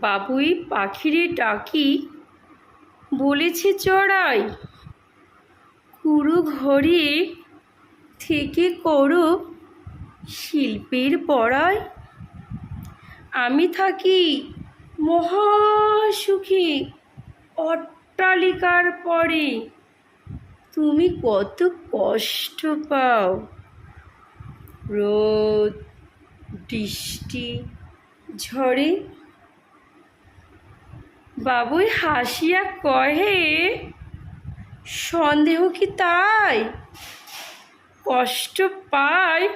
বাবুই পাখিরে ডাকি, বলেছে চড়াই। কুরু ঘরে থেকে করো শিল্পের পড়ায় আমি থাকি মহাসুখী অট্টালিকার পরে। তুমি কত কষ্ট পাও। রোদ, বৃষ্টি, ঝড়ে বাবুই হাসিয়া কহে, সন্দেহ কি তাই? কষ্ট পাই,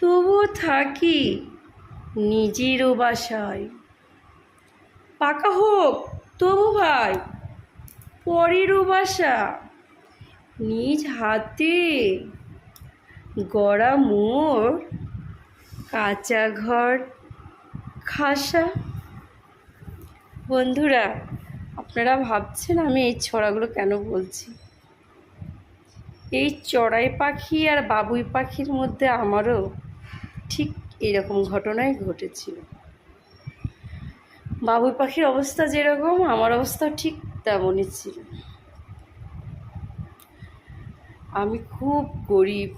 তবুও থাকি নিজেরও বাসায়। পাকা হোক, তবু ভাই, পরেরও বাসা। নিজ হাতে গড়া মোর কাঁচা ঘর, খাসা বন্ধুরা, আপনারা ভাবছেন আমি এই ছড়াগুলো কেন বলছি? এই চড়াই পাখি আর বাবুই পাখির মধ্যে আমারও ঠিক এরকম ঘটনাই ঘটেছিল। বাবুই পাখির অবস্থা যেরকম, আমার অবস্থা ঠিক তেমনই ছিল। আমি খুব গরিব,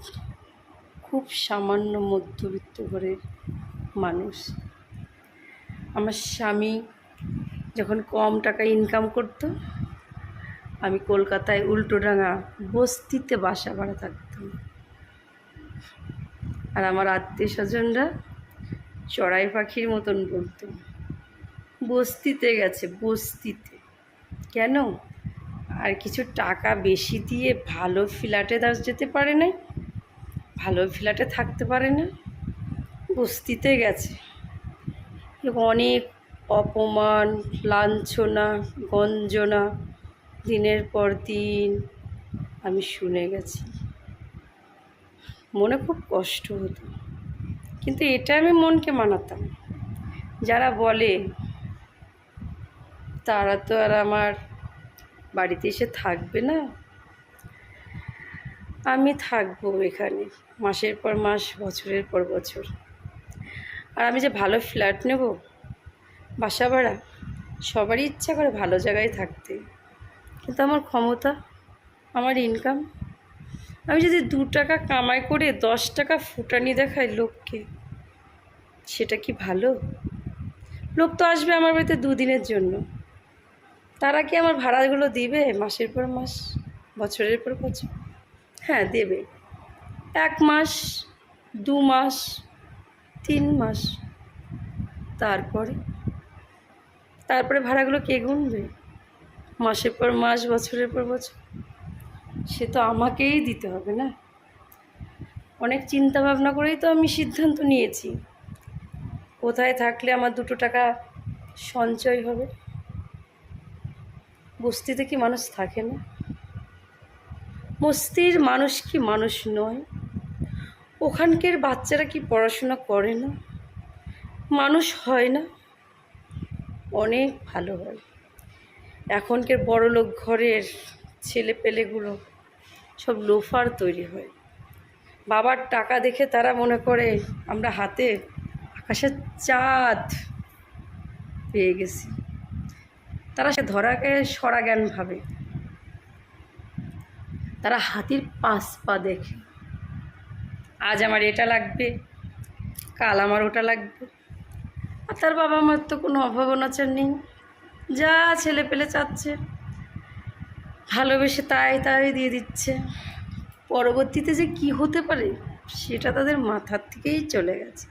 খুব সামান্য মধ্যবিত্ত ঘরের মানুষ। আমার স্বামী যখন কম টাকা ইনকাম করতো, আমি কলকাতায় উল্টোডাঙা বস্তিতে বাসা ভাড়া থাকতাম। আর আমার আত্মীয় স্বজনরা চড়াই পাখির মতন বলতো, বস্তিতে গেছে, বস্তিতে। কেন? আর কিছু টাকা বেশি দিয়ে ভালো ফ্ল্যাটে দাস যেতে পারে না ভালো ফ্ল্যাটে থাকতে পারে না, বস্তিতে গেছে। অনেক অপমান, লাঞ্ছনা, গঞ্জনা, দিনের পর দিন আমি শুনে গেছি। মনে খুব কষ্ট হতো। কিন্তু এটা আমি মনকে মানাতাম। যারা বলে, তারা তো আর আমার বাড়িতে এসে থাকবে না। আমি থাকব এখানে, মাসের পর মাস, বছরের পর বছর। আর আমি যে ভালো ফ্ল্যাট নেব বাসা ভাড়া, সবারই ইচ্ছা করে ভালো জায়গায় থাকতে। কিন্তু আমার ক্ষমতা, আমার ইনকাম আমি যদি দু টাকা কামাই করে দশ টাকা ফুটানি দেখাই লোককে, সেটা কি ভালো? লোক তো আসবে আমার বাড়িতে দুদিনের জন্য। তারা কি আমার ভাড়াগুলো দিবে মাসের পর মাস, বছরের পর বছর? হ্যাঁ দেবে। এক মাস, দু মাস, তিন মাস, তারপরে? তারপরে ভাড়াগুলো কে গুনবে? মাসের পর মাস, বছরের পর বছর? সে তো আমাকেই দিতে হবে না? অনেক চিন্তা ভাবনা করেই তো আমি সিদ্ধান্ত নিয়েছি। কোথায় থাকলে আমার দুটো টাকা সঞ্চয় হবে? বস্তিতে কি মানুষ থাকে না? বস্তির মানুষ কি মানুষ নয়? ওখানকার বাচ্চারা কি পড়াশোনা করে না? মানুষ হয় না? অনেক ভালো হয়। এখনকার বড়লোক ঘরের ছেলে পেলেগুলো সব লোফার তৈরি হয়। বাবার টাকা দেখে তারা মনে করে, আমরা হাতে আকাশের চাঁদ পেয়ে গেছি। তারা সে ধরাকে সরা জ্ঞান ভাবে। তারা হাতির পাঁচ পা দেখে। আজ আমার এটা লাগবে, কাল আমার ওটা লাগবে। আর তার বাবা মার তো কোনো অভাব অনাচার নেই। যা ছেলে পেলে চাচ্ছে। ভালোবেসে তাই তাই দিয়ে দিচ্ছে। পরবর্তীতে যে কি হতে পারে, সেটা তাদের মাথার থেকেই চলে গেছে।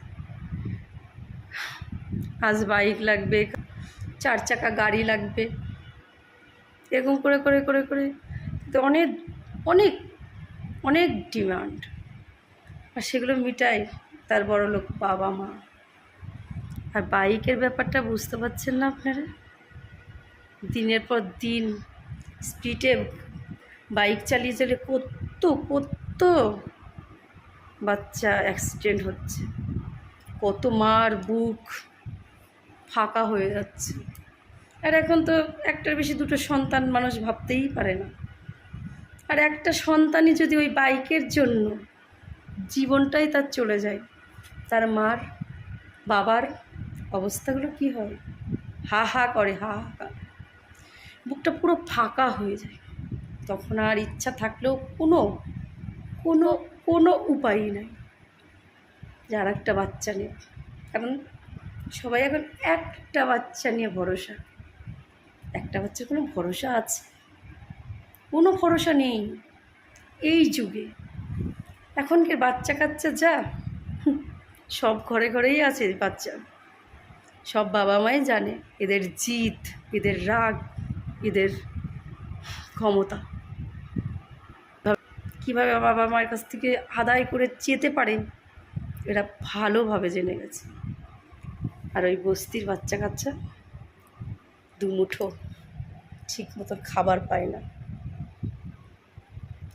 আজ বাইক লাগবে, চার চাকা গাড়ি লাগবে। এরকম করে করে করে করে তো অনেক অনেক অনেক ডিমান্ড। আর সেগুলো মিটাই তার বড় লোক বাবা মা। আর বাইকের ব্যাপারটা বুঝতে পারছেন না আপনারা? দিনের পর দিন স্পিডে বাইক চালিয়ে চালিয়ে কত কত বাচ্চা অ্যাক্সিডেন্ট হচ্ছে। কত মার বুক ফাঁকা হয়ে যাচ্ছে। আর এখন তো একটার বেশি দুটো সন্তান মানুষ ভাবতেই পারে না। আর একটা সন্তানই যদি ওই বাইকের জন্য জীবনটাই তার চলে যায়, তার মার, বাবার অবস্থাগুলো কি হয়? হা হা করে, হা হা বুকটা পুরো ফাঁকা হয়ে যায়। তখন আর ইচ্ছা থাকলেও কোনো কোনো কোনো উপায়ই নাই। যে আর একটা বাচ্চা নিয়ে কারণ সবাই এখন একটা বাচ্চা নিয়ে ভরসা। একটা বাচ্চার কোনো ভরসা আছে? কোনো ভরসা নেই। এই যুগে। এখনকার বাচ্চা কাচ্চা যা? সব ঘরে ঘরেই আছে বাচ্চা। সব বাবা মাই জানে, এদের জিদ এদের রাগ, এদের ক্ষমতা। কীভাবে বাবা মায়ের কাছ থেকে আদায় করে চেতে পারে, এরা ভালোভাবে জেনে গেছে। আর ওই বস্তির বাচ্চা কাচ্চা দুমুঠো ঠিক মতো খাবার পায় না।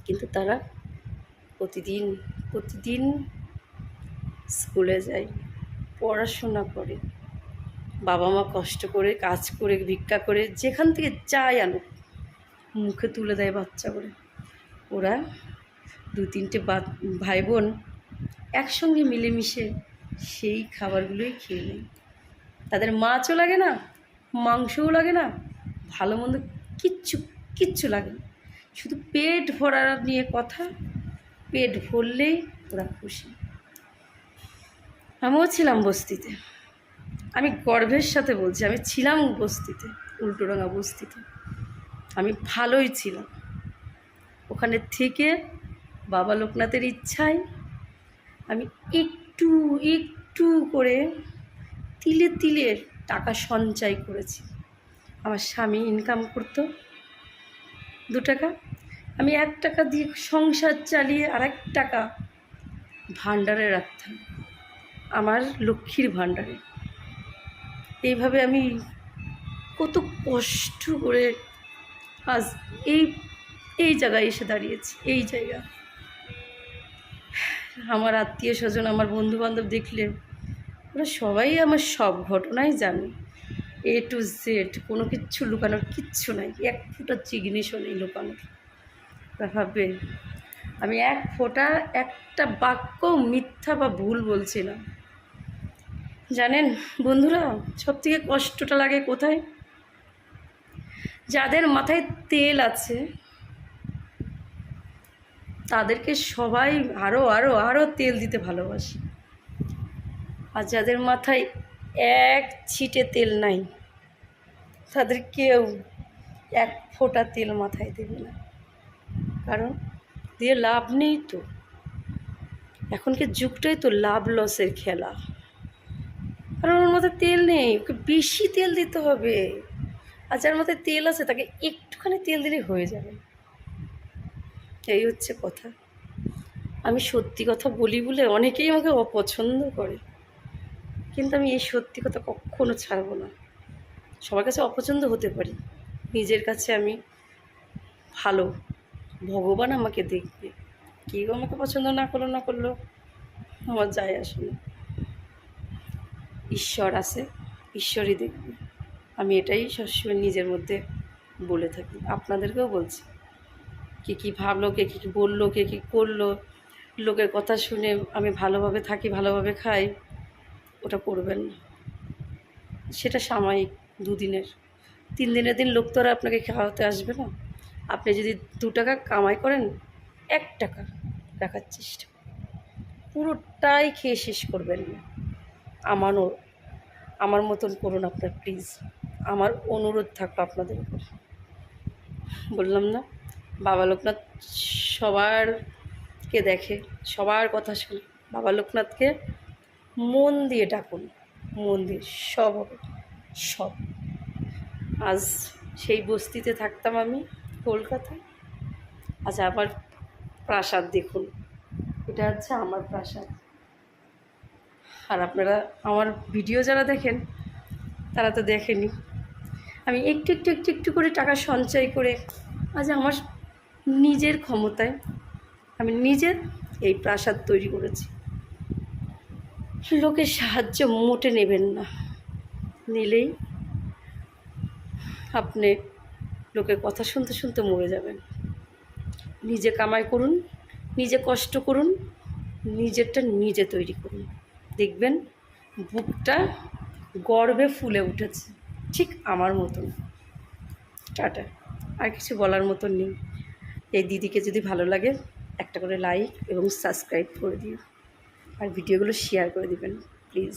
কিন্তু তারা প্রতিদিন প্রতিদিন স্কুলে যায়, পড়াশোনা করে। বাবা মা কষ্ট করে, কাজ করে, ভিক্ষা করে, যেখান থেকে চায় আনুক, মুখে তুলে দেয় বাচ্চা করে। ওরা দু তিনটে ভাই বোন একসঙ্গে মিলেমিশে সেই খাবারগুলোই খেয়ে নেয়। তাদের মাছও লাগে না, মাংসও লাগে না ভালো মন্দ কিচ্ছু কিচ্ছু লাগে শুধু পেট ভরা নিয়ে কথা, পেট ভরলেই ওরা খুশি। আমিও ছিলাম বস্তিতে। আমি গর্বের সাথে বলছি, আমি ছিলাম বস্তিতে উল্টোডাঙা বস্তিতে আমি ভালোই ছিলাম। ওখানে থেকে বাবা লোকনাথের ইচ্ছায় আমি একটু একটু করে তিলে তিলে টাকা সঞ্চয় করেছি। আমার স্বামী ইনকাম করতো দু টাকা। আমি এক টাকা দিয়ে সংসার চালিয়ে আর এক টাকা ভাণ্ডারে রাখতাম। আমার লক্ষ্মীর ভাণ্ডারে। এইভাবে আমি কত কষ্ট করে আজ এই এই জায়গায় এসে দাঁড়িয়েছি, এই জায়গা। আমার আত্মীয় স্বজন, আমার বন্ধু বান্ধব দেখলে ওরা সবাই আমার সব ঘটনাই জানে। এ টু জেড কোনো কিচ্ছু লুকানোর কিচ্ছু নাই, এক ফোঁটা জিনিসও নেই লুকানোর। ভাববে, আমি এক ফোঁটা একটা বাক্য মিথ্যা বা ভুল বলছি না। জানেন বন্ধুরা, সব থেকে কষ্টটা লাগে কোথায়? যাদের মাথায় তেল আছে, তাদেরকে সবাই আরও আরও আরও তেল দিতে ভালোবাসে। আর যাদের মাথায় এক ছিটে তেল নাই, তাদের কেউ এক ফোঁটা তেল মাথায় দেবে না। কারণ দিয়ে লাভ নেই তো। এখনকার যুগটাই তো লাভ লসের খেলা। কারণ ওর মধ্যে তেল নেই, ওকে বেশি তেল দিতে হবে। আর যার মধ্যে তেল আছে, তাকে একটুখানি তেল দিলে হয়ে যাবে। এই হচ্ছে কথা। আমি সত্যি কথা বলি বলে অনেকেই আমাকে অপছন্দ করে। কিন্তু আমি এই সত্যি কথা কখনো ছাড়বো না। সবার কাছে অপছন্দ হতে পারি। নিজের কাছে আমি ভালো। ভগবান আমাকে দেখবে। কেউ আমাকে পছন্দ না করল না করল, আমার যায় আসে না। ঈশ্বর আছে, ঈশ্বরই দেখবে। আমি এটাই সবসময় নিজের মধ্যে বলে থাকি। আপনাদেরকেও বলছি, কে কী ভাবলো, কে কী বলল, কে কী করল, লোকের কথা শুনে আমি ভালোভাবে থাকি, ভালোভাবে খাই, ওটা করবেন না। সেটা সাময়িক, দুদিনের। তিন দিনের দিন লোক তো আর আপনাকে খাওয়াতে আসবে না। আপনি যদি দু টাকা কামাই করেন, এক টাকা রাখার চেষ্টা। পুরোটাই খেয়ে শেষ করবেন না। আমারও, আমার মতন করুন আপনার প্লিজ আমার অনুরোধ থাকল আপনাদের উপর। বললাম না, বাবা লোকনাথ সবারকে দেখে, সবার কথা শুনে, বাবা লোকনাথকে মন দিয়ে ডাকুন, মন দিয়ে, সব হবে, সব। আজ সেই বস্তিতে থাকতাম আমি, কলকাতায়। আজ আমার প্রাসাদ দেখুন, এটা হচ্ছে আমার প্রাসাদ। আর আপনারা আমার ভিডিও যারা দেখেন, তারা তো দেখেনি। আমি একটু একটু একটু একটু করে টাকা সঞ্চয় করে আজ আমার নিজের ক্ষমতায় আমি নিজের এই প্রাসাদ তৈরি করেছি। লোকের সাহায্য মোটে নেবেন না। নিলেই আপনি লোকের কথা শুনতে শুনতে মরে যাবেন। নিজে কামাই করুন, নিজে কষ্ট করুন, নিজেরটা নিজে তৈরি করুন। দেখবেন বুকটা গর্বে ফুলে উঠেছে। ঠিক আমার মতন। টাটা। আর কিছু বলার মতন নেই। এই দিদিকে যদি ভালো লাগে, একটা করে লাইক এবং সাবস্ক্রাইব করে দিন আর ভিডিওগুলো শেয়ার করে দিবেন প্লিজ